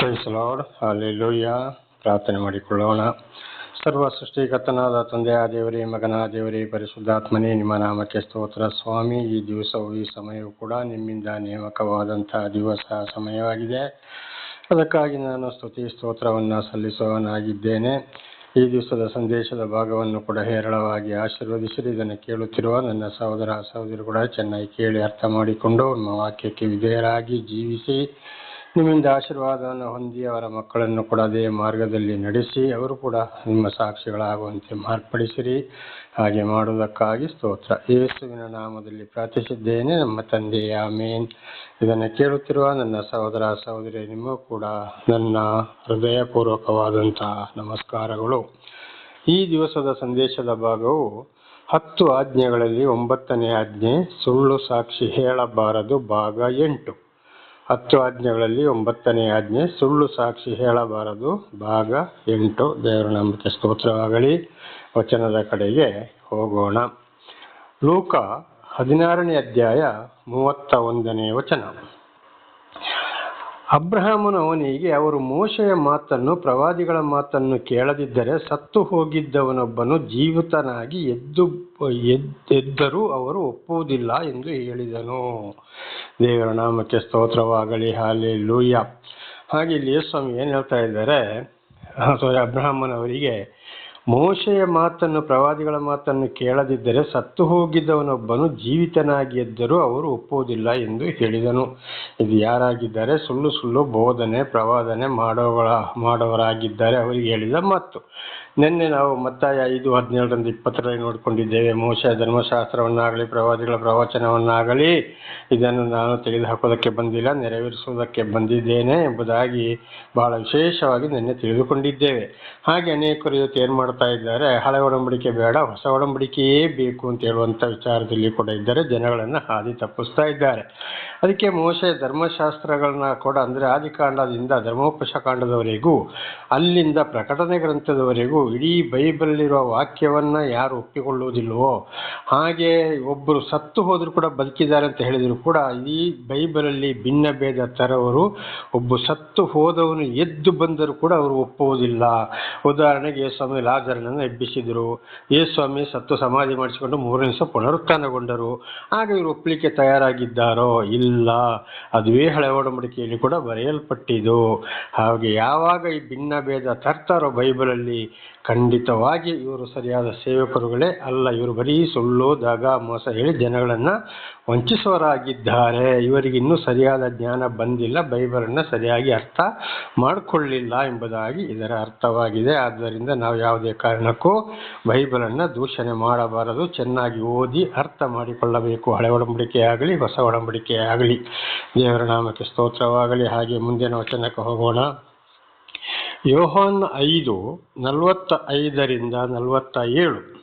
Price lord hallelujah ಪ್ರಾರ್ಥನೆ ಮಾಡಿಕೊಳ್ಳೋಣ. ಸರ್ವ ಸೃಷ್ಟಿಕರ್ತನಾದ ತಂದೆಯ ದೇವರೇ, ಮಗನ ದೇವರೇ, ಪರಿಶುದ್ಧಾತ್ಮನೇ, ನಿಮ್ಮ ನಾಮಕ್ಕೆ ಸ್ತೋತ್ರ. ಸ್ವಾಮಿ, ಈ ದಿವಸವು, ಈ ಸಮಯವು ಕೂಡ ನಿಮ್ಮಿಂದ ನೇಮಕವಾದಂತಹ ದಿವಸ, ಸಮಯವಾಗಿದೆ. ಅದಕ್ಕಾಗಿ ನಾನು ಸ್ತುತಿ ಸ್ತೋತ್ರವನ್ನು ಸಲ್ಲಿಸುವವನಾಗಿದ್ದೇನೆ. ಈ ದಿವಸದ ಸಂದೇಶದ ಭಾಗವನ್ನು ಕೂಡ ಹೇರಳವಾಗಿ ಆಶೀರ್ವದಿಸಿರಿ. ಇದನ್ನು ಕೇಳುತ್ತಿರುವ ನನ್ನ ಸಹೋದರ ಸಹೋದರಿ ಕೂಡ ಚೆನ್ನಾಗಿ ಕೇಳಿ ಅರ್ಥ ಮಾಡಿಕೊಂಡು ನಿಮ್ಮ ವಾಕ್ಯಕ್ಕೆ ವಿಧೇಯರಾಗಿ ಜೀವಿಸಿ ನಿಮ್ಮಿಂದ ಆಶೀರ್ವಾದವನ್ನು ಹೊಂದಿ ಅವರ ಮಕ್ಕಳನ್ನು ಕೂಡ ಅದೇ ಮಾರ್ಗದಲ್ಲಿ ನಡೆಸಿ, ಅವರು ಕೂಡ ನಿಮ್ಮ ಸಾಕ್ಷಿಗಳಾಗುವಂತೆ ಮಾರ್ಪಡಿಸಿರಿ. ಹಾಗೆ ಮಾಡುವುದಕ್ಕಾಗಿ ಸ್ತೋತ್ರ. ಯೇಸುವಿನ ನಾಮದಲ್ಲಿ ಪ್ರಾರ್ಥಿಸಿದ್ದೇನೆ, ನಮ್ಮ ತಂದೆಯ ಆಮೇನ್. ಇದನ್ನು ಕೇಳುತ್ತಿರುವ ನನ್ನ ಸಹೋದರ ಸಹೋದರಿ ನಿಮ್ಮ ಕೂಡ ನನ್ನ ಹೃದಯಪೂರ್ವಕವಾದಂತಹ ನಮಸ್ಕಾರಗಳು. ಈ ದಿವಸದ ಸಂದೇಶದ ಭಾಗವು ಹತ್ತು ಆಜ್ಞೆಗಳಲ್ಲಿ ಒಂಬತ್ತನೇ ಆಜ್ಞೆ, ಸುಳ್ಳು ಸಾಕ್ಷಿ ಹೇಳಬಾರದು ಭಾಗ ಎಂಟು. ಹತ್ತು ಆಜ್ಞೆಗಳಲ್ಲಿ ಒಂಬತ್ತನೇ ಆಜ್ಞೆ, ಸುಳ್ಳು ಸಾಕ್ಷಿ ಹೇಳಬಾರದು, ಭಾಗ ಎಂಟು ದೇವರ ನಂಬಿಕೆ ಸ್ತೋತ್ರವಾಗಲಿ, ವಚನದ ಕಡೆಗೆ ಹೋಗೋಣ. ಲೂಕ ಹದಿನಾರನೇ ಅಧ್ಯಾಯ ಮೂವತ್ತ ಒಂದನೇ ವಚನ. ಅಬ್ರಹಾಮನ ಅವನಿಗೆ ಅವರು ಮೋಶೆಯ ಮಾತನ್ನು, ಪ್ರವಾದಿಗಳ ಮಾತನ್ನು ಕೇಳದಿದ್ದರೆ ಸತ್ತು ಹೋಗಿದ್ದವನೊಬ್ಬನು ಜೀವಿತನಾಗಿ ಎದ್ದು ಎದ್ದೆದ್ದರೂ ಅವರು ಒಪ್ಪುವುದಿಲ್ಲ ಎಂದು ಹೇಳಿದನು. ದೇವರ ನಾಮಕ್ಕೆ ಸ್ತೋತ್ರವಾಗಲಿ ಹಾಲಿ ಲೂಯ್ಯ ಹಾಗೆ ಇಲ್ಲಿ ಸ್ವಾಮಿ ಏನು ಹೇಳ್ತಾ ಇದ್ದಾರೆ? ಸಾರಿ ಅಬ್ರಹಾಮನವರಿಗೆ ಮೋಶೆಯ ಮಾತನ್ನು, ಪ್ರವಾದಿಗಳ ಮಾತನ್ನು ಕೇಳದಿದ್ದರೆ ಸತ್ತು ಹೋಗಿದ್ದವನೊಬ್ಬನು ಜೀವಿತನಾಗಿ ಎದ್ದರೂ ಅವರು ಒಪ್ಪುವುದಿಲ್ಲ ಎಂದು ಹೇಳಿದನು. ಇದು ಯಾರಾಗಿದ್ದಾರೆ ಸುಳ್ಳು ಸುಳ್ಳು ಬೋಧನೆ, ಪ್ರವಾದನೆ ಮಾಡೋಗಳ ಮಾಡೋರಾಗಿದ್ದಾರೆ ಅವರಿಗೆ ಹೇಳಿದ ಮಾತು. ನಿನ್ನೆ ನಾವು ಮತ್ತಾಯ ಐದು, ಹದಿನೇಳರಿಂದ ಇಪ್ಪತ್ತರಲ್ಲಿ ನೋಡಿಕೊಂಡಿದ್ದೇವೆ. ಮೋಶ ಧರ್ಮಶಾಸ್ತ್ರವನ್ನಾಗಲಿ, ಪ್ರವಾದಿಗಳ ಪ್ರವಚನವನ್ನಾಗಲಿ, ಇದನ್ನು ನಾನು ತೆಗೆದುಹಾಕೋದಕ್ಕೆ ಬಂದಿಲ್ಲ, ನೆರವೇರಿಸುವುದಕ್ಕೆ ಬಂದಿದ್ದೇನೆ ಎಂಬುದಾಗಿ ಬಹಳ ವಿಶೇಷವಾಗಿ ನಿನ್ನೆ ತಿಳಿದುಕೊಂಡಿದ್ದೇವೆ. ಹಾಗೆ ಅನೇಕರು ಇವತ್ತು ಏನು ಮಾಡ್ತಾ ಇದ್ದಾರೆ? ಹಳೆ ಒಡಂಬಡಿಕೆ ಬೇಡ, ಹೊಸ ಒಡಂಬಡಿಕೆಯೇ ಬೇಕು ಅಂತ ಹೇಳುವಂಥ ವಿಚಾರದಲ್ಲಿ ಕೂಡ ಇದ್ದಾರೆ. ಜನಗಳನ್ನು ಹಾದಿ ತಪ್ಪಿಸ್ತಾ ಇದ್ದಾರೆ. ಅದಕ್ಕೆ ಮೋಶ ಧರ್ಮಶಾಸ್ತ್ರಗಳನ್ನ ಕೂಡ ಅಂದರೆ ಆದಿಕಾಂಡದಿಂದ ಧರ್ಮೋಪಶಕಾಂಡದವರೆಗೂ, ಅಲ್ಲಿಂದ ಪ್ರಕಟಣೆ ಗ್ರಂಥದವರೆಗೂ ಇಡೀ ಬೈಬಲ್ಲಿರೋ ವಾಕ್ಯವನ್ನು ಯಾರು ಒಪ್ಪಿಕೊಳ್ಳುವುದಿಲ್ವೋ ಹಾಗೆ ಒಬ್ಬರು ಸತ್ತು ಹೋದರೂ ಕೂಡ ಬದುಕಿದ್ದಾರೆ ಅಂತ ಹೇಳಿದರೂ ಕೂಡ ಈ ಬೈಬಲಲ್ಲಿ ಭಿನ್ನ ಭೇದ ತರವರು ಒಬ್ಬ ಸತ್ತು ಹೋದವನು ಎದ್ದು ಬಂದರೂ ಕೂಡ ಅವರು ಒಪ್ಪುವುದಿಲ್ಲ. ಉದಾಹರಣೆಗೆ ಯೇಸ್ವಾಮಿ ಲಾಜರನನ್ನು ಎಬ್ಬಿಸಿದರು. ಯೇಸ್ವಾಮಿ ಸತ್ತು ಸಮಾಧಿ ಮಾಡಿಸಿಕೊಂಡು ಮೂರನೇ ದಿವಸ ಪುನರುತ್ಥಾನಗೊಂಡರು. ಆಗ ಇವರು ಒಪ್ಪಲಿಕ್ಕೆ ತಯಾರಾಗಿದ್ದಾರೋ? ಇಲ್ಲ. ಅದುವೇ ಹಳೆ ಒಡಂಬಡಿಕೆಯಲ್ಲಿ ಕೂಡ ಬರೆಯಲ್ಪಟ್ಟಿದ್ದು. ಹಾಗೆ ಯಾವಾಗ ಈ ಭಿನ್ನ ಭೇದ ತರ್ತಾರೋ ಬೈಬಲಲ್ಲಿ ಖಂಡಿತವಾಗಿ ಇವರು ಸರಿಯಾದ ಸೇವಕರುಗಳೇ ಅಲ್ಲ, ಇವರು ಬರೀ ಸುಳ್ಳು, ದಗ, ಮೋಸ ಹೇಳಿ ಜನಗಳನ್ನು ವಂಚಿಸುವರಾಗಿದ್ದಾರೆ ಇವರಿಗೆ ಇನ್ನೂ ಸರಿಯಾದ ಜ್ಞಾನ ಬಂದಿಲ್ಲ, ಬೈಬಲನ್ನು ಸರಿಯಾಗಿ ಅರ್ಥ ಮಾಡಿಕೊಳ್ಳಿಲ್ಲ ಎಂಬುದಾಗಿ ಇದರ ಅರ್ಥವಾಗಿದೆ. ಆದ್ದರಿಂದ ನಾವು ಯಾವುದೇ ಕಾರಣಕ್ಕೂ ಬೈಬಲನ್ನು ದೂಷಣೆ ಮಾಡಬಾರದು. ಚೆನ್ನಾಗಿ ಓದಿ ಅರ್ಥ ಮಾಡಿಕೊಳ್ಳಬೇಕು. ಹಳೆ ಒಡಂಬಡಿಕೆ ಹೊಸ ಒಡಂಬಡಿಕೆ ಆಗಲಿ. ದೇವರ ನಾಮಕ್ಕೆ ಸ್ತೋತ್ರವಾಗಲಿ. ಹಾಗೆ ಮುಂದಿನ ವಚನಕ್ಕೆ ಹೋಗೋಣ. ಯೋಹಾನ್ ಐದು ನಲವತ್ತ ಐದರಿಂದ ನಲವತ್ತ ಏಳು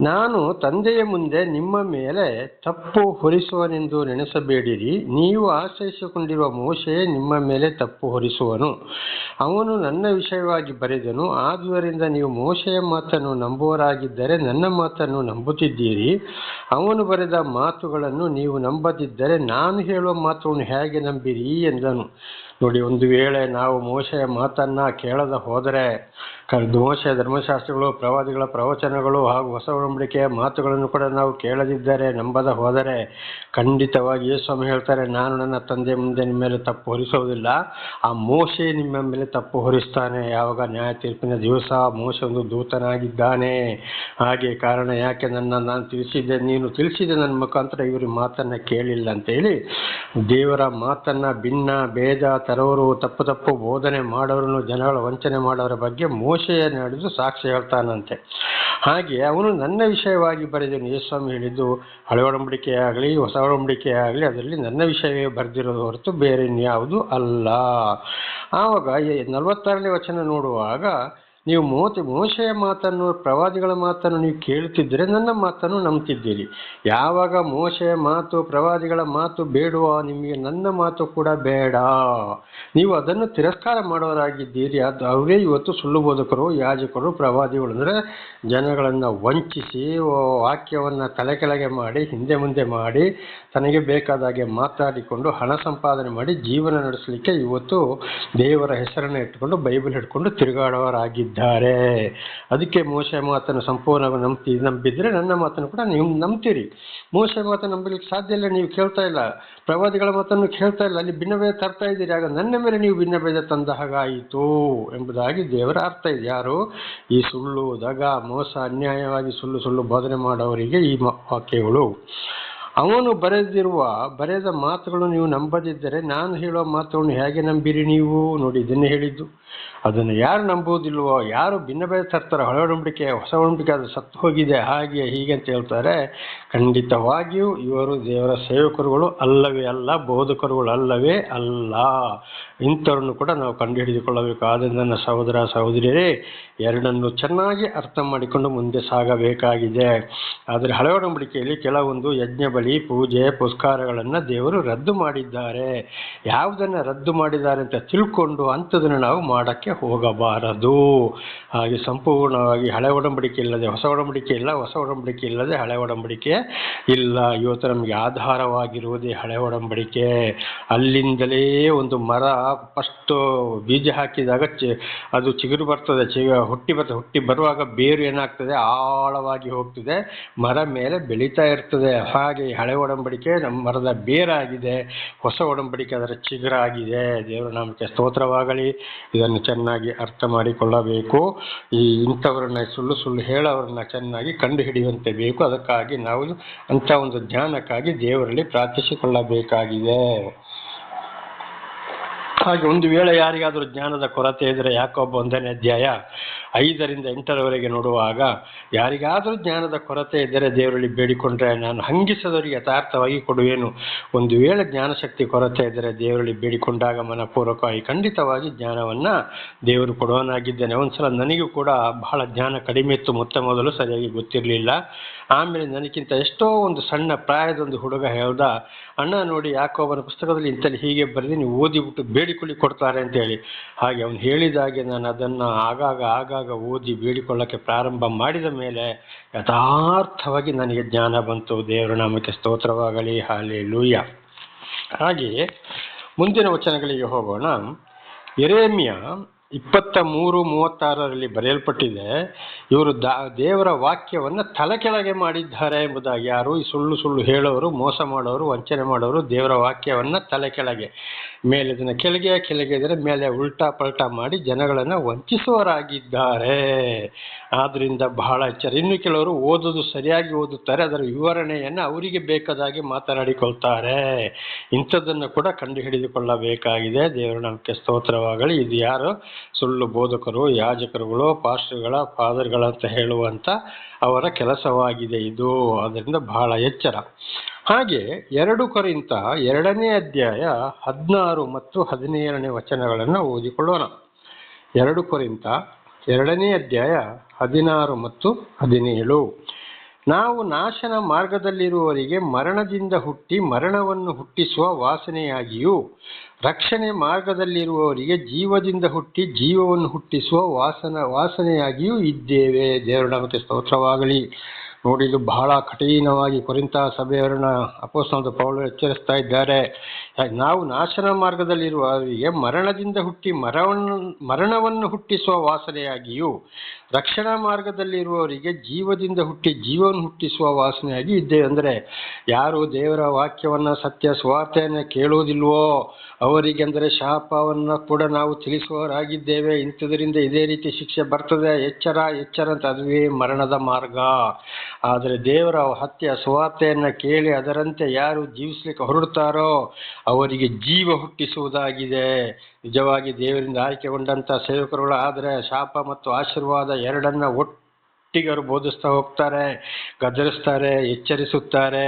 ನಾನು ತಂದೆಯ ಮುಂದೆ ನಿಮ್ಮ ಮೇಲೆ ತಪ್ಪು ಹೊರಿಸುವನೆಂದು ನೆನೆಸಬೇಡಿರಿ. ನೀವು ಆಶ್ರಯಿಸಿಕೊಂಡಿರುವ ಮೋಶೆ ನಿಮ್ಮ ಮೇಲೆ ತಪ್ಪು ಹೊರಿಸುವನು. ಅವನು ನನ್ನ ವಿಷಯವಾಗಿ ಬರೆದನು. ಆದುದರಿಂದ ನೀವು ಮೋಶೆಯ ಮಾತನ್ನು ನಂಬುವರಾಗಿದ್ದರೆ ನನ್ನ ಮಾತನ್ನು ನಂಬುತ್ತಿದ್ದೀರಿ. ಅವನು ಬರೆದ ಮಾತುಗಳನ್ನು ನೀವು ನಂಬದಿದ್ದರೆ ನಾನು ಹೇಳುವ ಮಾತುಗಳನ್ನು ಹೇಗೆ ನಂಬಿರಿ ಎಂದನು. ನೋಡಿ ಒಂದು ವೇಳೆ ನಾವು ಮೋಶೆಯ ಮಾತನ್ನ ಕೇಳದ ಹೋದರೆ ಮೋಶೆಯ ಧರ್ಮಶಾಸ್ತ್ರಗಳು, ಪ್ರವಾದಿಗಳ ಪ್ರವಚನಗಳು ಹಾಗೂ ಹೊಸ ಒಡಂಬಡಿಕೆಯ ಮಾತುಗಳನ್ನು ಕೂಡ ನಾವು ಕೇಳದಿದ್ದರೆ ನಂಬದ ಹೋದರೆ ಖಂಡಿತವಾಗಿ ಸ್ವಾಮಿ ಹೇಳ್ತಾರೆ, ನಾನು ನನ್ನ ತಂದೆ ಮುಂದೆ ನಿಮ್ಮ ಮೇಲೆ ತಪ್ಪು ಹೊರಿಸೋದಿಲ್ಲ ಆ ಮೋಶೆ ನಿಮ್ಮ ಮೇಲೆ ತಪ್ಪು ಹೊರಿಸ್ತಾನೆ. ಯಾವಾಗ ನ್ಯಾಯ ತೀರ್ಪಿನ ದಿವಸ ಮೋಶೆ ಒಂದು ದೂತನಾಗಿದ್ದಾನೆ. ಹಾಗೆ ಕಾರಣ ಯಾಕೆ ನನ್ನ, ನಾನು ತಿಳಿಸಿದ್ದೆ, ನೀನು ತಿಳಿಸಿದೆ ನನ್ನ ಮುಖಾಂತರ ಇವರು ಮಾತನ್ನು ಕೇಳಿಲ್ಲ. ಅಂತೇಳಿ ದೇವರ ಮಾತನ್ನು ಭಿನ್ನ, ಭೇದ ತರೋರು ತಪ್ಪು ತಪ್ಪು ಬೋಧನೆ ಮಾಡೋರನ್ನು ಜನಗಳ ವಂಚನೆ ಮಾಡೋರ ಬಗ್ಗೆ ಮೋಶೆಯ ನಡೆದು ಸಾಕ್ಷಿ ಹೇಳ್ತಾನಂತೆ. ಹಾಗೆ ಅವನು ನನ್ನ ವಿಷಯವಾಗಿ ಬರೆದನು. ಯೇಸ್ವಾಮಿ ಹೇಳಿದ್ದು ಹಳೆ ಒಡಂಬಡಿಕೆ ಆಗಲಿ, ಹೊಸ ಒಡಂಬಡಿಕೆ ಆಗಲಿ, ಅದರಲ್ಲಿ ನನ್ನ ವಿಷಯವೇ ಬರೆದಿರೋದು ಹೊರತು ಬೇರೆ ಇನ್ಯಾವುದು ಅಲ್ಲ. ಆವಾಗ ನಲವತ್ತಾರನೇ ವಚನ ನೋಡುವಾಗ ನೀವು ಮೋತಿ ಮೋಶೆಯ ಮಾತನ್ನು, ಪ್ರವಾದಿಗಳ ಮಾತನ್ನು ನೀವು ಕೇಳುತ್ತಿದ್ದರೆ ನನ್ನ ಮಾತನ್ನು ನಂಬ್ತಿದ್ದೀರಿ ಯಾವಾಗ ಮೋಶೆಯ ಮಾತು, ಪ್ರವಾದಿಗಳ ಮಾತು ಬೇಡುವ ನಿಮಗೆ ನನ್ನ ಮಾತು ಕೂಡ ಬೇಡ. ನೀವು ಅದನ್ನು ತಿರಸ್ಕಾರ ಮಾಡೋರಾಗಿದ್ದೀರಿ ಅದು ಅವರೇ ಇವತ್ತು ಸುಳ್ಳು ಬೋಧಕರು, ಯಾಜಕರು, ಪ್ರವಾದಿಗಳು. ಅಂದರೆ ಜನಗಳನ್ನು ವಂಚಿಸಿ ವಾಕ್ಯವನ್ನು ತಲೆ ಕೆಳಗೆ ಮಾಡಿ, ಹಿಂದೆ ಮುಂದೆ ಮಾಡಿ, ತನಗೆ ಬೇಕಾದ ಹಾಗೆ ಮಾತಾಡಿಕೊಂಡು, ಹಣ ಸಂಪಾದನೆ ಮಾಡಿ ಜೀವನ ನಡೆಸಲಿಕ್ಕೆ ಇವತ್ತು ದೇವರ ಹೆಸರನ್ನು ಇಟ್ಟುಕೊಂಡು, ಬೈಬಲ್ ಹಿಡ್ಕೊಂಡು ತಿರುಗಾಡೋರಾಗಿದ್ದಾರೆ ಅದಕ್ಕೆ ಮೋಶ ಮಾತನ್ನು ಸಂಪೂರ್ಣವಾಗಿ ನಂಬಿ, ನಂಬಿದರೆ ನನ್ನ ಮಾತನ್ನು ಕೂಡ ನೀವು ನಂಬ್ತೀರಿ. ಮೋಸ ಮಾತನ್ನು ನಂಬಲಿಕ್ಕೆ ಸಾಧ್ಯ ಇಲ್ಲ, ನೀವು ಕೇಳ್ತಾ ಇಲ್ಲ. ಪ್ರವಾದಿಗಳ ಮಾತನ್ನು ಕೇಳ್ತಾ ಇಲ್ಲ, ಅಲ್ಲಿ ಭಿನ್ನಭೇದ ತರ್ತಾ ಇದ್ದೀರಿ. ಆಗ ನನ್ನ ಮೇಲೆ ನೀವು ಭಿನ್ನಭೇದ ತಂದ ಹಾಗಾಯಿತು ಎಂಬುದಾಗಿ ದೇವರ ಅರ್ಥ ಇದೆ. ಯಾರು? ಈ ಸುಳ್ಳು ದಗ, ಮೋಸ, ಅನ್ಯಾಯವಾಗಿ ಸುಳ್ಳು ಸುಳ್ಳು ಬೋಧನೆ ಮಾಡೋವರಿಗೆ ಈ ವಾಕ್ಯಗಳು. ಅವನು ಬರೆದಿರುವ, ಬರೆದ ಮಾತುಗಳು ನೀವು ನಂಬದಿದ್ದರೆ ನಾನು ಹೇಳೋ ಮಾತುಗಳನ್ನು ಹೇಗೆ ನಂಬಿರಿ ನೀವು? ನೋಡಿ, ಇದನ್ನೇ ಹೇಳಿದ್ದು. ಅದನ್ನು ಯಾರು ನಂಬುವುದಿಲ್ವೋ ಯಾರು ಭಿನ್ನಭೇದ ತರ್ತಾರೆ ಹಳೆ ಒಡಂಬಡಿಕೆ ಹೊಸ ಒಡಂಬಡಿಕೆ ಅದು ಸತ್ತು ಹೋಗಿದೆ, ಹಾಗೆ ಹೀಗೆ ಅಂತ ಹೇಳ್ತಾರೆ. ಖಂಡಿತವಾಗಿಯೂ ಇವರು ದೇವರ ಸೇವಕರುಗಳು ಅಲ್ಲವೇ ಅಲ್ಲ, ಬೋಧಕರುಗಳು ಅಲ್ಲವೇ ಅಲ್ಲ. ಇಂಥವ್ರನ್ನು ಕೂಡ ನಾವು ಕಂಡುಹಿಡಿದುಕೊಳ್ಳಬೇಕು. ಆದ್ದರಿಂದ ನನ್ನ ಸಹೋದರ, ಸಹೋದರಿಯರೇ, ಎರಡನ್ನು ಚೆನ್ನಾಗಿ ಅರ್ಥ ಮಾಡಿಕೊಂಡು ಮುಂದೆ ಸಾಗಬೇಕಾಗಿದೆ. ಆದರೆ ಹಳೆ ಒಡಂಬಡಿಕೆಯಲ್ಲಿ ಕೆಲವೊಂದು ಯಜ್ಞ ಬಲಿ, ಪೂಜೆ ಪುಸ್ಕಾರಗಳನ್ನು ದೇವರು ರದ್ದು ಮಾಡಿದ್ದಾರೆ. ಯಾವುದನ್ನು ರದ್ದು ಮಾಡಿದ್ದಾರೆ ಅಂತ ತಿಳ್ಕೊಂಡು ಅಂಥದನ್ನು ನಾವು ಮಾಡೋಕ್ಕೆ ಹೋಗಬಾರದು. ಹಾಗೆ ಸಂಪೂರ್ಣವಾಗಿ ಹಳೆ ಒಡಂಬಡಿಕೆ ಇಲ್ಲದೆ ಹೊಸ ಒಡಂಬಡಿಕೆ ಇಲ್ಲ, ಹೊಸ ಒಡಂಬಡಿಕೆ ಇಲ್ಲದೆ ಹಳೆ ಒಡಂಬಡಿಕೆ ಇಲ್ಲ. ಇವತ್ತು ನಮಗೆ ಆಧಾರವಾಗಿರುವುದೇ ಹಳೆ ಒಡಂಬಡಿಕೆ. ಅಲ್ಲಿಂದಲೇ ಒಂದು ಮರ ಫಸ್ಟು ಬೀಜ ಹಾಕಿದಾಗ ಅದು ಚಿಗುರು ಬರ್ತದೆ ಚಿಗ ಹುಟ್ಟಿ ಬರ್ತದೆ ಹುಟ್ಟಿ ಬರುವಾಗ ಬೇರು ಏನಾಗ್ತದೆ, ಆಳವಾಗಿ ಹೋಗ್ತದೆ, ಮರ ಮೇಲೆ ಬೆಳೀತಾ ಇರ್ತದೆ. ಹಾಗೆ ಹಳೆ ಒಡಂಬಡಿಕೆ ನಮ್ಮ ಮರದ ಬೇರಾಗಿದೆ. ಹೊಸ ಒಡಂಬಡಿಕೆ ಅದರ ಚಿಗುರಾಗಿದೆ. ದೇವರ ನಾಮಕ್ಕೆ ಸ್ತೋತ್ರವಾಗಲಿ. ಇದನ್ನು ಚೆನ್ನಾಗಿ ಅರ್ಥ ಮಾಡಿಕೊಳ್ಳಬೇಕು. ಈ ಇಂಥವರನ್ನ ಸುಳ್ಳು ಸುಳ್ಳು ಹೇಳೋರನ್ನ ಚೆನ್ನಾಗಿ ಕಂಡು ಹಿಡಿಯುವಂತೆ ಬೇಕು. ಅದಕ್ಕಾಗಿ ನಾವು ಅಂಥ ಒಂದು ಜ್ಞಾನಕ್ಕಾಗಿ ದೇವರಲ್ಲಿ ಪ್ರಾರ್ಥಿಸಿಕೊಳ್ಳಬೇಕಾಗಿದೆ. ಹಾಗೆ ಒಂದು ವೇಳೆ ಯಾರಿಗಾದರೂ ಜ್ಞಾನದ ಕೊರತೆ ಇದ್ದರೆ ಯಾಕೊಬ್ಬ ಒಂದನೇ ಅಧ್ಯಾಯ ಐದರಿಂದ ಎಂಟರವರೆಗೆ ನೋಡುವಾಗ, ಯಾರಿಗಾದರೂ ಜ್ಞಾನದ ಕೊರತೆ ಇದ್ದರೆ ದೇವರಲ್ಲಿ ಬೇಡಿಕೊಂಡ್ರೆ ನಾನು ಹಂಗಿಸದವರಿಗೆ ಯಥಾರ್ಥವಾಗಿ ಕೊಡುವೇನು. ಒಂದು ವೇಳೆ ಜ್ಞಾನಶಕ್ತಿ ಕೊರತೆ ಇದ್ದರೆ ದೇವರಲ್ಲಿ ಬೇಡಿಕೊಂಡಾಗ ಮನಪೂರ್ವಕವಾಗಿ ಖಂಡಿತವಾಗಿ ಜ್ಞಾನವನ್ನು ದೇವರು ಕೊಡುವನಾಗಿದ್ದೇನೆ. ಒಂದ್ಸಲ ನನಗೂ ಕೂಡ ಬಹಳ ಜ್ಞಾನ ಕಡಿಮೆ ಇತ್ತು, ಮೊತ್ತ ಮೊದಲು ಸರಿಯಾಗಿ ಗೊತ್ತಿರಲಿಲ್ಲ. ಆಮೇಲೆ ನನಗಿಂತ ಎಷ್ಟೋ ಒಂದು ಸಣ್ಣ ಪ್ರಾಯದ ಒಂದು ಹುಡುಗ ಹೇಳ್ದ, ಅಣ್ಣ ನೋಡಿ ಯಾಕೋಬನ ಪುಸ್ತಕದಲ್ಲಿ ಇಂಥಲ್ಲಿ ಹೀಗೆ ಬರೆದಿ, ನೀವು ಓದಿಬಿಟ್ಟು ಬೇಡಿಕೊಳ್ಳಿ ಕೊಡ್ತಾರೆ ಅಂತ ಹೇಳಿ ಹಾಗೆ ಅವನು ಹೇಳಿದಾಗೆ ನಾನು ಅದನ್ನು ಆಗಾಗ ಆಗಾಗ ಓದಿ ಬೇಡಿಕೊಳ್ಳೋಕ್ಕೆ ಪ್ರಾರಂಭ ಮಾಡಿದ ಮೇಲೆ ಯಥಾರ್ಥವಾಗಿ ನನಗೆ ಜ್ಞಾನ ಬಂತು. ದೇವರ ನಾಮಕ್ಕೆ ಸ್ತೋತ್ರವಾಗಲಿ ಹಾಲೆ ಲೂಯ್ಯ ಹಾಗೆಯೇ ಮುಂದಿನ ವಚನಗಳಿಗೆ ಹೋಗೋಣ. ಎರೇಮಿಯ ಇಪ್ಪತ್ತ ಮೂರು ಮೂವತ್ತಾರರಲ್ಲಿ ಬರೆಯಲ್ಪಟ್ಟಿದೆ, ಇವರು ದಾ, ದೇವರ ವಾಕ್ಯವನ್ನು ತಲೆ ಕೆಳಗೆ ಮಾಡಿದ್ದಾರೆ ಎಂಬುದಾಗಿ. ಯಾರು ಈ ಸುಳ್ಳು ಸುಳ್ಳು ಹೇಳೋರು, ಮೋಸ ಮಾಡೋರು, ವಂಚನೆ ಮಾಡೋರು ದೇವರ ವಾಕ್ಯವನ್ನು ತಲೆ ಕೆಳಗೆ ಮೇಲೆ ಇದನ್ನು ಕೆಳಗೆ ಕೆಳಗೆ ಇದ್ದರೆ ಮೇಲೆ ಉಲ್ಟಾ ಪಲ್ಟಾ ಮಾಡಿ ಜನಗಳನ್ನು ವಂಚಿಸುವರಾಗಿದ್ದಾರೆ ಆದ್ದರಿಂದ ಬಹಳ ಎಚ್ಚರ. ಇನ್ನು ಕೆಲವರು ಓದೋದು ಸರಿಯಾಗಿ ಓದುತ್ತಾರೆ, ಅದರ ವಿವರಣೆಯನ್ನು ಅವರಿಗೆ ಬೇಕಾದಾಗಿ ಮಾತನಾಡಿಕೊಳ್ತಾರೆ. ಇಂಥದ್ದನ್ನು ಕೂಡ ಕಂಡು ಹಿಡಿದುಕೊಳ್ಳಬೇಕಾಗಿದೆ ದೇವರ ನಮಗೆ ಸ್ತೋತ್ರವಾಗಲಿ. ಇದು ಯಾರು? ಸುಳ್ಳು ಬೋಧಕರು, ಯಾಜಕರುಗಳು ಪಾಸ್ಟರ್ಗಳ ಫಾದರ್ಗಳಂತ ಹೇಳುವಂಥ ಅವರ ಕೆಲಸವಾಗಿದೆ. ಇದು ಅದರಿಂದ ಬಹಳ ಎಚ್ಚರ. ಹಾಗೆ ಎರಡು ಕೊರಿಂತ ಎರಡನೇ ಅಧ್ಯಾಯ ಹದಿನಾರು ಮತ್ತು ಹದಿನೇಳನೇ ವಚನಗಳನ್ನು ಓದಿಕೊಳ್ಳೋಣ. ಎರಡು ಕೊರಿಂತ ಎರಡನೇ ಅಧ್ಯಾಯ ಹದಿನಾರು ಮತ್ತು ಹದಿನೇಳು. ನಾವು ನಾಶನ ಮಾರ್ಗದಲ್ಲಿರುವವರಿಗೆ ಮರಣದಿಂದ ಹುಟ್ಟಿ ಮರಣವನ್ನು ಹುಟ್ಟಿಸುವ ವಾಸನೆಯಾಗಿಯೂ, ರಕ್ಷಣೆ ಮಾರ್ಗದಲ್ಲಿರುವವರಿಗೆ ಜೀವದಿಂದ ಹುಟ್ಟಿ ಜೀವವನ್ನು ಹುಟ್ಟಿಸುವ ವಾಸನ, ವಾಸನೆಯಾಗಿಯೂ ಇದ್ದೇವೆ. ದೇವರ ನಾಮಕ್ಕೆ ಸ್ತೋತ್ರವಾಗಲಿ. ನೋಡಿ ಬಹಳ ಕಠಿಣವಾಗಿ ಕೊರಿಂತ ಸಭೆಯವರನ್ನ ಅಪೋಸ್ತನದ ಪೌಲು ಎಚ್ಚರಿಸ್ತಾ ಇದ್ದಾರೆ. ನಾವು ನಾಶನ ಮಾರ್ಗದಲ್ಲಿರುವವರಿಗೆ ಮರಣದಿಂದ ಹುಟ್ಟಿ ಮರವನ್ನು, ಮರಣವನ್ನು ಹುಟ್ಟಿಸುವ ವಾಸನೆಯಾಗಿಯೂ ರಕ್ಷಣಾ ಮಾರ್ಗದಲ್ಲಿರುವವರಿಗೆ ಜೀವದಿಂದ ಹುಟ್ಟಿ ಜೀವವನ್ನು ಹುಟ್ಟಿಸುವ ವಾಸನೆಯಾಗಿ ಇದ್ದೇವೆ. ಅಂದರೆ ಯಾರು ದೇವರ ವಾಕ್ಯವನ್ನು ಸತ್ಯ ಸ್ವಾರ್ಥೆಯನ್ನು ಕೇಳುವುದಿಲ್ವೋ ಅವರಿಗೆ ಅಂದರೆ ಶಾಪವನ್ನು ಕೂಡ ನಾವು ತಿಳಿಸುವವರಾಗಿದ್ದೇವೆ. ಇಂಥದರಿಂದ ಇದೇ ರೀತಿ ಶಿಕ್ಷೆ ಬರ್ತದೆ. ಎಚ್ಚರ ಎಚ್ಚರ ಅಂತ ಅದುವೇ ಮರಣದ ಮಾರ್ಗ. ಆದರೆ ದೇವರ ಹತ್ಯೆ, ಸುವಾರ್ತೆಯನ್ನು ಕೇಳಿ ಅದರಂತೆ ಯಾರು ಜೀವಿಸ್ಲಿಕ್ಕೆ ಹೊರಡ್ತಾರೋ, ಅವರಿಗೆ ಜೀವ ಹುಟ್ಟಿಸುವುದಾಗಿದೆ. ನಿಜವಾಗಿ ದೇವರಿಂದ ಆಯ್ಕೆಗೊಂಡಂಥ ಸೇವಕರುಗಳು ಆದರೆ ಶಾಪ ಮತ್ತು ಆಶೀರ್ವಾದ ಎರಡನ್ನ ಒಟ್ಟಿಗೆ ಅವರು ಬೋಧಿಸ್ತಾ ಹೋಗ್ತಾರೆ, ಗದರಿಸ್ತಾರೆ, ಎಚ್ಚರಿಸುತ್ತಾರೆ.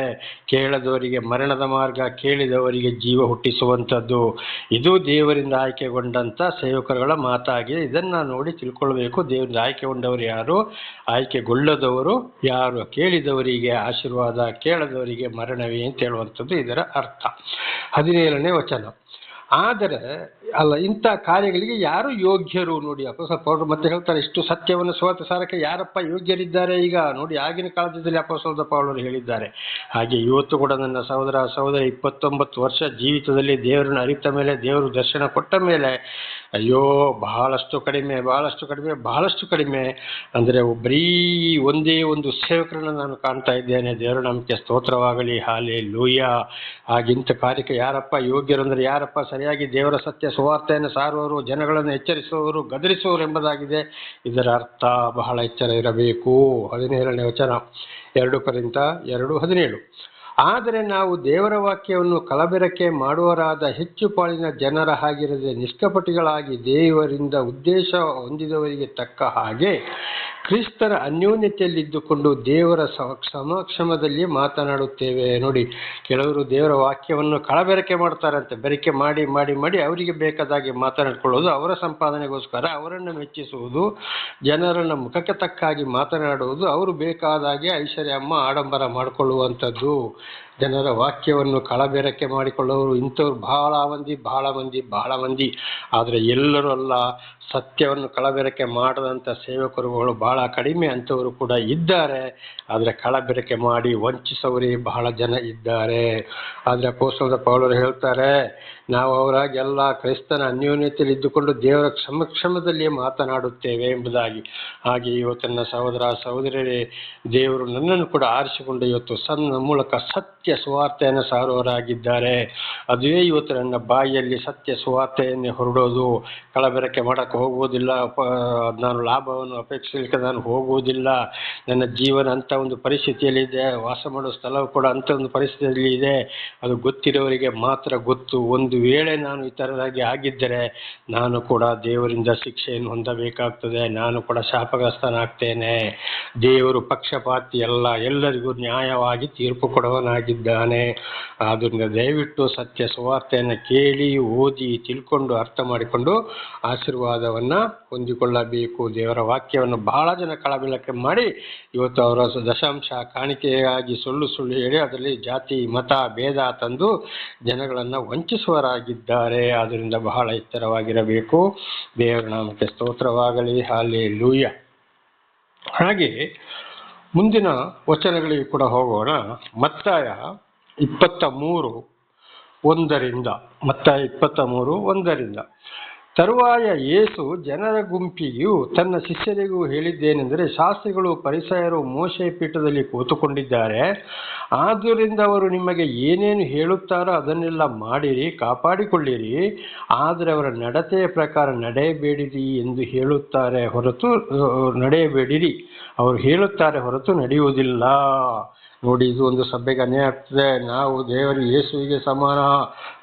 ಕೇಳದವರಿಗೆ ಮರಣದ ಮಾರ್ಗ, ಕೇಳಿದವರಿಗೆ ಜೀವ ಹುಟ್ಟಿಸುವಂಥದ್ದು. ಇದು ದೇವರಿಂದ ಆಯ್ಕೆಗೊಂಡಂಥ ಸೇವಕರುಗಳ ಮಾತಾಗಿದೆ ಇದನ್ನು ನೋಡಿ ತಿಳ್ಕೊಳ್ಬೇಕು. ದೇವರಿಂದ ಆಯ್ಕೆಗೊಂಡವರು ಯಾರು? ಆಯ್ಕೆಗೊಳ್ಳದವರು ಯಾರು? ಕೇಳಿದವರಿಗೆ ಆಶೀರ್ವಾದ, ಕೇಳದವರಿಗೆ ಮರಣವೇ ಅಂತ ಹೇಳುವಂಥದ್ದು ಇದರ ಅರ್ಥ. ಹದಿನೇಳನೇ ವಚನ. ಆದರೆ, ಅಲ್ಲ, ಇಂಥ ಕಾರ್ಯಗಳಿಗೆ ಯಾರು ಯೋಗ್ಯರು ನೋಡಿ? ಅಪ್ಪ, ಸ್ವಲ್ಪ ಅವರು ಮತ್ತೆ ಹೇಳ್ತಾರೆ, ಇಷ್ಟು ಸತ್ಯವನ್ನು ಸೋತ ಸಾರಕ್ಕೆ ಯಾರಪ್ಪ ಯೋಗ್ಯರಿದ್ದಾರೆ? ಈಗ ನೋಡಿ, ಆಗಿನ ಕಾಲದಲ್ಲಿ ಅಪ್ಪ ಸ್ವಲ್ಪ ಅವಳು ಹೇಳಿದ್ದಾರೆ. ಹಾಗೆ ಇವತ್ತು ಕೂಡ ನನ್ನ ಸಹೋದರ, ಸಹೋದರಿ, ಇಪ್ಪತ್ತೊಂಬತ್ತು ವರ್ಷ ಜೀವಿತದಲ್ಲಿ ದೇವರನ್ನ ಅರಿತ ಮೇಲೆ, ದೇವರು ದರ್ಶನ ಕೊಟ್ಟ ಮೇಲೆ ಅಯ್ಯೋ, ಬಹಳಷ್ಟು ಕಡಿಮೆ ಬಹಳಷ್ಟು ಕಡಿಮೆ ಬಹಳಷ್ಟು ಕಡಿಮೆ. ಅಂದರೆ ಬರೀ ಒಂದೇ ಒಂದು ಸೇವಕರನ್ನು ನಾನು ಕಾಣ್ತಾ ಇದ್ದೇನೆ. ದೇವರ ನಮಗೆ ಸ್ತೋತ್ರವಾಗಲಿ ಹಾಲೆ ಲೂಯ್ಯ ಆಗಿಂತ ಕಾರ್ಯಕ್ಕೆ ಯಾರಪ್ಪ ಯೋಗ್ಯರು ಅಂದರೆ ಯಾರಪ್ಪ ಸರಿಯಾಗಿ ದೇವರ ಸತ್ಯ ಸುವಾರ್ತೆಯನ್ನು ಸಾರುವವರು, ಜನಗಳನ್ನು ಎಚ್ಚರಿಸುವವರು, ಗದರಿಸುವವರು ಎಂಬುದಾಗಿದೆ. ಇದರ ಅರ್ಥ ಬಹಳ ಎಚ್ಚರ ಇರಬೇಕು. ಹದಿನೇಳನೇ ವಚನ. ಎರಡು ಕರಿಂತ ಎರಡು ಹದಿನೇಳು. ಆದರೆ ನಾವು ದೇವರ ವಾಕ್ಯವನ್ನು ಕಲಬೆರಕೆ ಮಾಡುವರಾದ ಹೆಚ್ಚು ಪಾಲಿನ ಜನರ ಹಾಗಿರದೆ ನಿಷ್ಕಪಟಿಗಳಾಗಿ ದೇವರಿಂದ ಉದ್ದೇಶ ಹೊಂದಿದವರಿಗೆ ತಕ್ಕ ಹಾಗೆ ಕ್ರಿಸ್ತರ ಅನ್ಯೋನ್ಯತೆಯಲ್ಲಿದ್ದುಕೊಂಡು ದೇವರ ಸಮಕ್ಷಮದಲ್ಲಿ ಮಾತನಾಡುತ್ತೇವೆ. ನೋಡಿ, ಕೆಲವರು ದೇವರ ವಾಕ್ಯವನ್ನು ಕಳಬೆರಕೆ ಮಾಡ್ತಾರಂತೆ. ಬೆರಕೆ ಮಾಡಿ ಮಾಡಿ ಮಾಡಿ ಅವರಿಗೆ ಬೇಕಾದಾಗೆ ಮಾತನಾಡಿಕೊಳ್ಳೋದು, ಅವರ ಸಂಪಾದನೆಗೋಸ್ಕರ ಅವರನ್ನು ಮೆಚ್ಚಿಸುವುದು, ಜನರನ್ನು ಮುಖಕ್ಕೆ ತಕ್ಕಾಗಿ ಮಾತನಾಡುವುದು, ಅವರು ಬೇಕಾದಾಗೆ ಐಶ್ವರ್ಯಮ್ಮ ಆಡಂಬರ ಮಾಡಿಕೊಳ್ಳುವಂಥದ್ದು. ಜನರ ವಾಕ್ಯವನ್ನು ಕಳಬೆರಕೆ ಮಾಡಿಕೊಳ್ಳುವವರು ಇಂಥವ್ರು ಬಹಳ ಮಂದಿ ಬಹಳ ಮಂದಿ ಬಹಳ ಮಂದಿ. ಆದರೆ ಎಲ್ಲರೂ ಅಲ್ಲ, ಸತ್ಯವನ್ನು ಕಳಬೆರಕೆ ಮಾಡದಂಥ ಸೇವಕರುಗಳು ಬಹಳ ಕಡಿಮೆ ಅಂಥವರು ಕೂಡ ಇದ್ದಾರೆ. ಆದರೆ ಕಳಬೆರಕೆ ಮಾಡಿ ವಂಚಿಸೋರೇ ಬಹಳ ಜನ ಇದ್ದಾರೆ. ಆದರೆ ಕೋಸಲದ ಪೌಲರು ಹೇಳ್ತಾರೆ ನಾವು ಅವರಾಗೆಲ್ಲ ಕ್ರೈಸ್ತನ ಅನ್ಯೋನ್ಯತೆಯಲ್ಲಿ ಇದ್ದುಕೊಂಡು ದೇವರ ಸಮಕ್ಷಮದಲ್ಲಿ ಮಾತನಾಡುತ್ತೇವೆ ಎಂಬುದಾಗಿ. ಹಾಗೆ ಇವತ್ತಿನ ಸಹೋದರ ಸಹೋದರರೇ ದೇವರು ನನ್ನನ್ನು ಕೂಡ ಆರಿಸಿಕೊಂಡು ಇವತ್ತು ಸಣ್ಣ ಮೂಲಕ ಸತ್ಯ ಸುವಾರ್ತೆಯನ್ನು ಸಾರುವರಾಗಿದ್ದಾರೆ ಅದುವೇ ಇವತ್ತು ನನ್ನ ಬಾಯಿಯಲ್ಲಿ ಸತ್ಯ ಸುವಾರ್ತೆಯನ್ನೇ ಹೊರಡೋದು. ಕಳಬೆರಕೆ ಮಾಡಕ್ಕೆ ಹೋಗುವುದಿಲ್ಲ ನಾನು ಲಾಭವನ್ನು ಅಪೇಕ್ಷಿಸಲಿಕ್ಕೆ ನಾನು ಹೋಗುವುದಿಲ್ಲ. ನನ್ನ ಜೀವನ ಅಂತ ಒಂದು ಪರಿಸ್ಥಿತಿಯಲ್ಲಿದೆ ವಾಸ ಮಾಡೋ ಸ್ಥಳವು ಕೂಡ ಅಂತ ಒಂದು ಪರಿಸ್ಥಿತಿಯಲ್ಲಿ ಇದೆ. ಅದು ಗೊತ್ತಿರೋರಿಗೆ ಮಾತ್ರ ಗೊತ್ತು, ಒಂದು ವೇಳೆ ನಾನು ಇತರರಾಗಿ ಆಗಿದ್ದರೆ ನಾನು ಕೂಡ ದೇವರಿಂದ ಶಿಕ್ಷೆಯನ್ನು ಹೊಂದಬೇಕಾಗ್ತದೆ. ನಾನು ಕೂಡ ಶಾಪಗ್ರಸ್ತನಾಗ್ತೇನೆ. ದೇವರು ಪಕ್ಷಪಾತಿ ಎಲ್ಲ ಎಲ್ಲರಿಗೂ ನ್ಯಾಯವಾಗಿ ತೀರ್ಪು ಕೊಡುವನಾಗಿದ್ದಾನೆ. ಆದ್ದರಿಂದ ದಯವಿಟ್ಟು ಸತ್ಯ ಸುವಾರ್ತೆಯನ್ನು ಕೇಳಿ, ಓದಿ, ತಿಳ್ಕೊಂಡು, ಅರ್ಥ ಮಾಡಿಕೊಂಡು ಆಶೀರ್ವಾದವನ್ನ ಹೊಂದಿಕೊಳ್ಳಬೇಕು. ದೇವರ ವಾಕ್ಯವನ್ನು ಬಹಳ ಜನ ಕಳಬಿಳಕೆ ಮಾಡಿ ಇವತ್ತು ಅವರ ದಶಾಂಶ ಕಾಣಿಕೆಯಾಗಿ ಸುಳ್ಳು ಸುಳ್ಳು ಹೇಳಿ ಅದರಲ್ಲಿ ಜಾತಿ, ಮತ, ಭೇದ ತಂದು ಜನಗಳನ್ನು ವಂಚಿಸುವರಾಗಿದ್ದಾರೆ ಆದ್ದರಿಂದ ಬಹಳ ಎತ್ತರವಾಗಿರಬೇಕು. ದೇವರ ನಾಮಕ್ಕೆ ಸ್ತೋತ್ರವಾಗಲಿ ಹಾಲೆ ಲೂಯ ಹಾಗೆ ಮುಂದಿನ ವಚನಗಳಿಗೆ ಕೂಡ ಹೋಗೋಣ. ಮತ್ತಾಯ ಇಪ್ಪತ್ತ ಮೂರು ಒಂದರಿಂದ, ಮತ್ತಾಯ ಇಪ್ಪತ್ತ ಮೂರು ಒಂದರಿಂದ. ತರುವಾಯ ಏಸು ಜನರ ಗುಂಪಿಗೂ ತನ್ನ ಶಿಷ್ಯರಿಗೂ ಹೇಳಿದ್ದೇನೆಂದರೆ ಶಾಸ್ತ್ರಿಗಳು ಪರಿಸಯರು ಮೋಶೆ ಪೀಠದಲ್ಲಿ ಕೂತುಕೊಂಡಿದ್ದಾರೆ. ಆದ್ದರಿಂದ ಅವರು ನಿಮಗೆ ಏನೇನು ಹೇಳುತ್ತಾರೋ ಅದನ್ನೆಲ್ಲ ಮಾಡಿರಿ, ಕಾಪಾಡಿಕೊಳ್ಳಿರಿ. ಆದರೆ ಅವರ ನಡತೆಯ ಪ್ರಕಾರ ನಡೆಯಬೇಡಿರಿ ಎಂದು ಹೇಳುತ್ತಾರೆ ಹೊರತು ನಡೆಯಬೇಡಿರಿ. ಅವರು ಹೇಳುತ್ತಾರೆ ಹೊರತು ನಡೆಯುವುದಿಲ್ಲ. ನೋಡಿ, ಇದು ಒಂದು ಸಭೆಗೆ ಅನ್ಯಾಯ ಆಗ್ತದೆ. ನಾವು ದೇವರು ಯೇಸುವಿಗೆ ಸಮಾನ.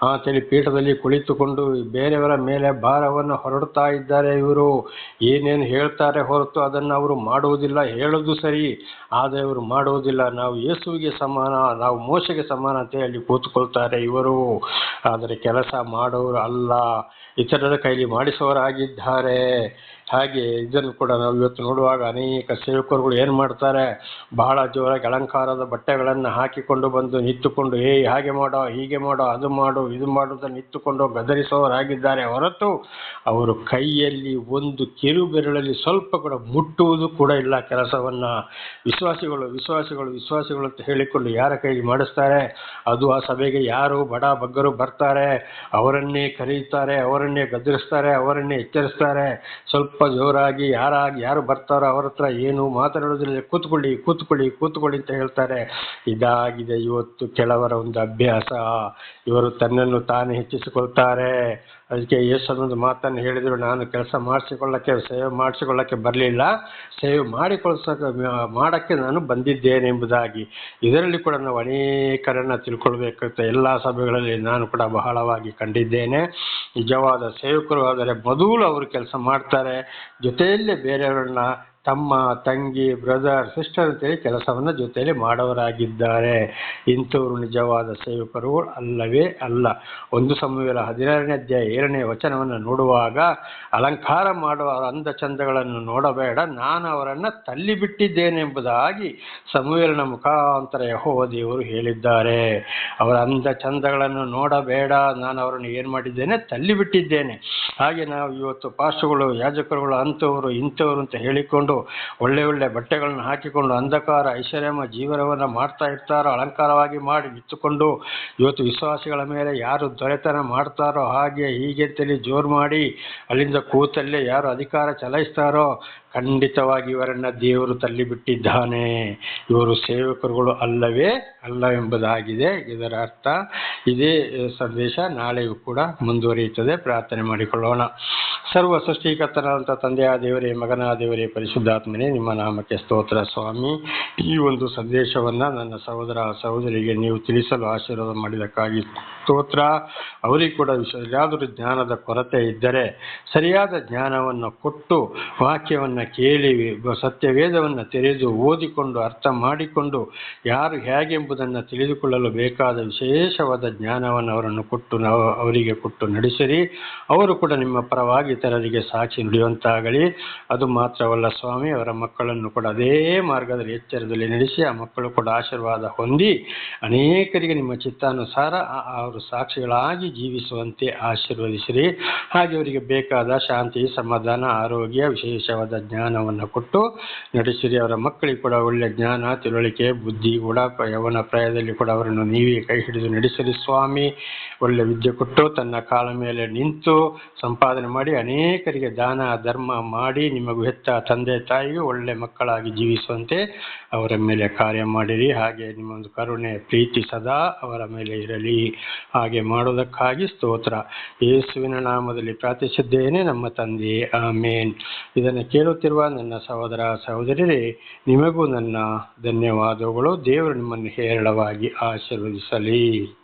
ಅಂತೇಳಿ ಪೀಠದಲ್ಲಿ ಕುಳಿತುಕೊಂಡು ಬೇರೆಯವರ ಮೇಲೆ ಭಾರವನ್ನು ಹೊರಡ್ತಾ ಇದ್ದಾರೆ ಇವರು. ಏನೇನು ಹೇಳ್ತಾರೆ ಹೊರತು ಅದನ್ನು ಅವರು ಮಾಡುವುದಿಲ್ಲ, ಹೇಳೋದು ಸರಿ. ಆದರೆ ಇವರು ಮಾಡುವುದಿಲ್ಲ. ನಾವು ಯೇಸುವಿಗೆ ಸಮಾನ, ನಾವು ಮೋಶೆಗೆ ಸಮಾನ ಅಂತ ಹೇಳಿ ಕೂತ್ಕೊಳ್ತಾರೆ ಇವರು. ಆದರೆ ಕೆಲಸ ಮಾಡೋರು ಅಲ್ಲ. ಇತರರ ಕೈಲಿ ಮಾಡಿಸುವವರಾಗಿದ್ದಾರೆ ಹಾಗೆ ಇದನ್ನು ಕೂಡ ನಾವು ಇವತ್ತು ನೋಡುವಾಗ ಅನೇಕ ಸೇವಕರುಗಳು ಏನು ಮಾಡ್ತಾರೆ? ಬಹಳ ಜೋರಾಗಿ ಅಲಂಕಾರದ ಬಟ್ಟೆಗಳನ್ನು ಹಾಕಿಕೊಂಡು ಬಂದು ನಿಂತುಕೊಂಡು, ಏಯ್, ಹಾಗೆ ಮಾಡೋ, ಹೀಗೆ ಮಾಡೋ, ಅದು ಮಾಡು, ಇದು ಮಾಡು ಅಂತ ನಿಂತುಕೊಂಡು ಗದರಿಸುವವರಾಗಿದ್ದಾರೆ ಹೊರತು ಅವರು ಕೈಯಲ್ಲಿ ಒಂದು ಕಿರು ಬೆರಳಲ್ಲಿ ಸ್ವಲ್ಪ ಕೂಡ ಮುಟ್ಟುವುದು ಕೂಡ ಇಲ್ಲ ಕೆಲಸವನ್ನು. ವಿಶ್ವಾಸಿಗಳು ವಿಶ್ವಾಸಿಗಳು ವಿಶ್ವಾಸಿಗಳು ಅಂತ ಹೇಳಿಕೊಂಡು ಯಾರ ಕೈಗೆ ಮಾಡಿಸ್ತಾರೆ? ಅದು ಆ ಸಭೆಗೆ ಯಾರು ಬಡ ಬಗ್ಗರು ಬರ್ತಾರೆ? ಅವರನ್ನೇ ಕರೆಯುತ್ತಾರೆ ಅವರನ್ನೇ ಗದರಿಸ್ತಾರೆ, ಅವರನ್ನೇ ಎಚ್ಚರಿಸ್ತಾರೆ. ಸ್ವಲ್ಪ ಜೋರಾಗಿ, ಯಾರಾಗಿ, ಯಾರು ಬರ್ತಾರೋ ಅವ್ರ ಹತ್ರ ಏನು ಮಾತಾಡೋದಿಲ್ಲ. ಕೂತ್ಕೊಳ್ಳಿ ಕೂತ್ಕೊಳ್ಳಿ ಕೂತ್ಕೊಳ್ಳಿ ಅಂತ ಹೇಳ್ತಾರೆ. ಇದಾಗಿದೆ ಇವತ್ತು ಕೆಲವರ ಒಂದು ಅಭ್ಯಾಸ. ಇವರು ತನ್ನನ್ನು ತಾನೇ ಹೆಚ್ಚಿಸಿಕೊಳ್ತಾರೆ. ಅದಕ್ಕೆ ಯೇಸನ್ನೊಂದು ಮಾತನ್ನು ಹೇಳಿದರು, ನಾನು ಕೆಲಸ ಮಾಡಿಸಿಕೊಳ್ಳಕ್ಕೆ, ಸೇವೆ ಮಾಡಿಸಿಕೊಳ್ಳಕ್ಕೆ ಬರಲಿಲ್ಲ. ಸೇವೆ ಮಾಡಿಕೊಳ್ಸಕ್ಕೆ ಮಾಡೋಕ್ಕೆ ನಾನು ಬಂದಿದ್ದೇನೆ ಎಂಬುದಾಗಿ. ಇದರಲ್ಲಿ ಕೂಡ ನಾವು ಅನೇಕರನ್ನು ತಿಳ್ಕೊಳ್ಬೇಕಂತ ಎಲ್ಲ ಸಭೆಗಳಲ್ಲಿ ನಾನು ಕೂಡ ಬಹಳವಾಗಿ ಕಂಡಿದ್ದೇನೆ. ನಿಜವಾದ ಸೇವಕರು ಆದರೆ ಮೊದಲು ಅವರು ಕೆಲಸ ಮಾಡ್ತಾರೆ. ಜೊತೆಯಲ್ಲೇ ಬೇರೆಯವರನ್ನ ತಮ್ಮ ತಂಗಿ ಬ್ರದರ್ ಸಿಸ್ಟರ್ ಅಂತೇಳಿ ಕೆಲಸವನ್ನು ಜೊತೆಯಲ್ಲಿ ಮಾಡೋರಾಗಿದ್ದಾರೆ ಇಂಥವರು ನಿಜವಾದ ಸೇವಕರು ಅಲ್ಲವೇ ಅಲ್ಲ. ಒಂದು ಸಮಯದ ಹದಿನಾರನೇ ಅಧ್ಯಾಯ ಏಳನೇ ವಚನವನ್ನು ನೋಡುವಾಗ, ಅಲಂಕಾರ ಮಾಡುವ ಅಂದ ಚಂದಗಳನ್ನು ನೋಡಬೇಡ, ನಾನು ಅವರನ್ನು ತಳ್ಳಿಬಿಟ್ಟಿದ್ದೇನೆಂಬುದಾಗಿ ಸಮುವೇಲನ ಮುಖಾಂತರ ಯಹೋವ ದೇವರು ಹೇಳಿದ್ದಾರೆ. ಅವರ ಅಂದ ಚಂದಗಳನ್ನು ನೋಡಬೇಡ, ನಾನು ಅವರನ್ನು ಏನು ಮಾಡಿದ್ದೇನೆ? ತಳ್ಳಿಬಿಟ್ಟಿದ್ದೇನೆ. ಹಾಗೆ ನಾವು ಇವತ್ತು ಪಾಸ್ಟುಗಳು ಯಾಜಕರುಗಳು, ಅಂಥವರು, ಇಂಥವರು ಅಂತ ಹೇಳಿಕೊಂಡು ಒಳ್ಳೆ ಒಳ್ಳೆ ಬಟ್ಟೆಗಳನ್ನು ಹಾಕಿಕೊಂಡು ಅಂಧಕಾರ ಐಶ್ವರ್ಯಮ ಜೀವನವನ್ನು ಮಾಡ್ತಾ ಇರ್ತಾರೋ ಅಲಂಕಾರವಾಗಿ ಮಾಡಿ ನಿಂತುಕೊಂಡು ಇವತ್ತು ವಿಶ್ವಾಸಿಗಳ ಮೇಲೆ ಯಾರು ದೊರೆತನ ಮಾಡ್ತಾರೋ ಹಾಗೆ ಹೀಗೆ ಅಂತೇಳಿ ಜೋರು ಮಾಡಿ ಅಲ್ಲಿಂದ ಕೂತಲ್ಲೇ ಯಾರು ಅಧಿಕಾರ ಚಲಾಯಿಸ್ತಾರೋ ಖಂಡಿತವಾಗಿ ಇವರನ್ನು ದೇವರು ತಳ್ಳಿಬಿಟ್ಟಿದ್ದಾನೆ. ಇವರು ಸೇವಕರುಗಳು ಅಲ್ಲವೇ ಅಲ್ಲವೆಂಬುದಾಗಿದೆ ಇದರ ಅರ್ಥ. ಇದೇ ಸಂದೇಶ ನಾಳೆಯೂ ಕೂಡ ಮುಂದುವರಿಯುತ್ತದೆ. ಪ್ರಾರ್ಥನೆ ಮಾಡಿಕೊಳ್ಳೋಣ. ಸರ್ವ ಸೃಷ್ಟಿಕರ್ತನಾದಂಥ ತಂದೆಯ ದೇವರೇ ಮಗನ ದೇವರೇ ಪರಿಶುದ್ಧಾತ್ಮನೇ ನಿಮ್ಮ ನಾಮಕ್ಕೆ ಸ್ತೋತ್ರ ಸ್ವಾಮಿ. ಈ ಒಂದು ಸಂದೇಶವನ್ನು ನನ್ನ ಸಹೋದರ ಸಹೋದರಿಗೆ ನೀವು ತಿಳಿಸಲು ಆಶೀರ್ವಾದ ಮಾಡಿದಕ್ಕಾಗಿ ಸ್ತೋತ್ರ. ಅವರಿಗೆ ಕೂಡ ಯಾವುದಾದ್ರೂ ಜ್ಞಾನದ ಕೊರತೆ ಇದ್ದರೆ ಸರಿಯಾದ ಜ್ಞಾನವನ್ನು ಕೊಟ್ಟು ವಾಕ್ಯವನ್ನು ಕೇಳಿ, ಸತ್ಯವೇದವನ್ನು ತೆರೆದು ಓದಿಕೊಂಡು, ಅರ್ಥ ಮಾಡಿಕೊಂಡು, ಯಾರು ಹೇಗೆಂಬುದನ್ನು ತಿಳಿದುಕೊಳ್ಳಲು ಬೇಕಾದ ವಿಶೇಷವಾದ ಜ್ಞಾನವನ್ನು ಅವರನ್ನು ಕೊಟ್ಟು, ನಾವು ಅವರಿಗೆ ಕೊಟ್ಟು ನಡೆಸಿರಿ. ಅವರು ಕೂಡ ನಿಮ್ಮ ಪರವಾಗಿ ಇತರರಿಗೆ ಸಾಕ್ಷಿ ನುಡಿಯುವಂತಾಗಲಿ ಅದು ಮಾತ್ರವಲ್ಲ ಸ್ವಾಮಿ, ಅವರ ಮಕ್ಕಳನ್ನು ಕೂಡ ಅದೇ ಮಾರ್ಗದಲ್ಲಿ ಎಚ್ಚರದಲ್ಲಿ ನಡೆಸಿ, ಆ ಮಕ್ಕಳು ಕೂಡ ಆಶೀರ್ವಾದ ಹೊಂದಿ, ಅನೇಕರಿಗೆ ನಿಮ್ಮ ಚಿತ್ತಾನುಸಾರ ಅವರು ಸಾಕ್ಷಿಗಳಾಗಿ ಜೀವಿಸುವಂತೆ ಆಶೀರ್ವದಿಸಿರಿ. ಹಾಗೆ ಅವರಿಗೆ ಬೇಕಾದ ಶಾಂತಿ, ಸಮಾಧಾನ, ಆರೋಗ್ಯ, ವಿಶೇಷವಾದ ಜ್ಞಾನವನ್ನು ಕೊಟ್ಟು ನಡೆಸಿರಿ. ಅವರ ಮಕ್ಕಳಿಗೆ ಕೂಡ ಒಳ್ಳೆಯ ಜ್ಞಾನ, ತಿಳುವಳಿಕೆ, ಬುದ್ಧಿ ಕೂಡ ಯೌವನ ಪ್ರಾಯದಲ್ಲಿ ಕೂಡ ಅವರನ್ನು ನೀವೇ ಕೈ ಹಿಡಿದು ನಡೆಸಿರಿ ಸ್ವಾಮಿ. ಒಳ್ಳೆ ವಿದ್ಯೆ ಕೊಟ್ಟು ತನ್ನ ಕಾಲ ಮೇಲೆ ನಿಂತು ಸಂಪಾದನೆ ಮಾಡಿ ಅನೇಕರಿಗೆ ದಾನ, ಧರ್ಮ ಮಾಡಿ ನಿಮಗೂ ಹೆತ್ತ ತಂದೆ ತಾಯಿಗೆ ಒಳ್ಳೆ ಮಕ್ಕಳಾಗಿ ಜೀವಿಸುವಂತೆ ಅವರ ಮೇಲೆ ಕಾರ್ಯ ಮಾಡಿರಿ. ಹಾಗೆ ನಿಮ್ಮ ಒಂದು ಕರುಣೆ, ಪ್ರೀತಿ ಸದಾ ಅವರ ಮೇಲೆ ಇರಲಿ. ಹಾಗೆ ಮಾಡೋದಕ್ಕಾಗಿ ಸ್ತೋತ್ರ. ಯೇಸುವಿನ ನಾಮದಲ್ಲಿ ಪ್ರಾರ್ಥಿಸಿದ್ದೇನೆ ನಮ್ಮ ತಂದೆ. ಆಮೇನ್. ಇದನ್ನು ಕೇಳುತ್ತಿರುವ ನನ್ನ ಸಹೋದರ ಸಹೋದರಿಯರೇ ನಿಮಗೂ ನನ್ನ ಧನ್ಯವಾದಗಳು. ದೇವರು ನಿಮ್ಮನ್ನು ಹೇರಳವಾಗಿ ಆಶೀರ್ವದಿಸಲಿ.